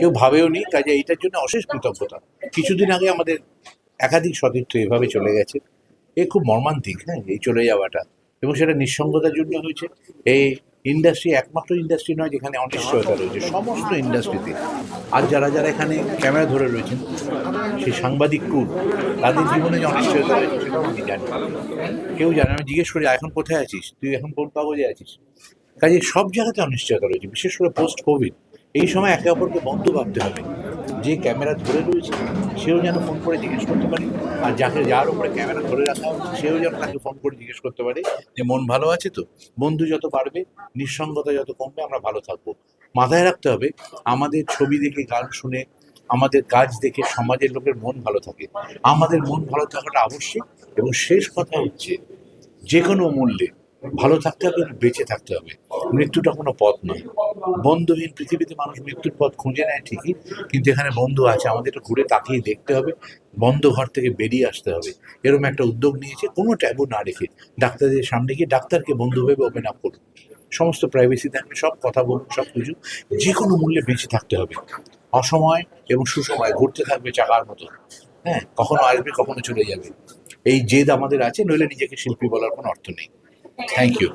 কেউ ভাবেও নি কাজে এইটার জন্য অশেষ কৃতজ্ঞতা। কিছুদিন আগে আমাদের একাধিক সতীর্থ এভাবে চলে গেছে। এ খুব মর্মান্তিক হ্যাঁ এই চলে যাওয়াটা। এবং সেটা নিঃসঙ্গতার জন্য হয়েছে। এই ইন্ডাস্ট্রি একমাত্র ইন্ডাস্ট্রি নয়, যেখানে অনিশ্চয়তা রয়েছে, সমস্ত ইন্ডাস্ট্রিতে। আর যারা যারা এখানে ক্যামেরা ধরে রয়েছেন, সেই সাংবাদিক কুল, তাদের জীবনে যে অনিশ্চয়তা রয়েছে, সেটাও আমি জানি। কেউ জানে আমি জিজ্ঞেস করি, এখন কোথায় আছিস? তুই এখন কোন কাগজে আছিস? কাজে সব জায়গাতে অনিশ্চয়তা রয়েছে, বিশেষ করে পোস্ট কোভিড এই সময় একে অপরকে বন্ধু ভাবতে হবে। যে ক্যামেরা ধরে রয়েছে, সেও যেন ফোন করে জিজ্ঞেস করতে পারে। আর যাকে, যার উপরে ক্যামেরা ধরে রাখা হচ্ছে, সেও যেন তাকে ফোন করে জিজ্ঞেস করতে পারে যে, মন ভালো আছে তো? বন্ধু যত বাড়বে, নিঃসঙ্গতা যত কমবে, আমরা ভালো থাকব। মাথায় রাখতে হবে, আমাদের ছবি দেখে, গান শুনে, আমাদের কাজ দেখে সমাজের লোকের মন ভালো থাকে। আমাদের মন ভালো থাকাটা আবশ্যিক এবং শেষ কথা হচ্ছে যে কোনো মূল্যে ভালো থাকতে হবে বেঁচে থাকতে হবে। মৃত্যুটা কোনো পথ নয়। বন্ধুহীন পৃথিবীতে মানুষ মৃত্যুর পথ খুঁজে নেয় ঠিকই, কিন্তু এখানে বন্ধু আছে, আমাদের একটু ঘুরে তাকিয়ে দেখতে হবে, বন্ধ ঘর থেকে বেরিয়ে আসতে হবে। এরকম একটা উদ্যোগ নিয়েছে, কোনো ট্যাবু না রেখে ডাক্তারদের সামনে গিয়ে ডাক্তারকে বন্ধু ভেবে ওপেন আপ করুন। সমস্ত প্রাইভেসি থাকবে, সব কথা বলুন, সব কিছু যে কোনো মূল্যে বেঁচে থাকতে হবে। অসময় এবং সুসময় ঘুরতে থাকবে চাকার মতো হ্যাঁ কখনো আসবে, কখনো চলে যাবে। এই জেদ আমাদের আছে, নইলে নিজেকে শিল্পী বলার কোনো অর্থ নেই। Thank you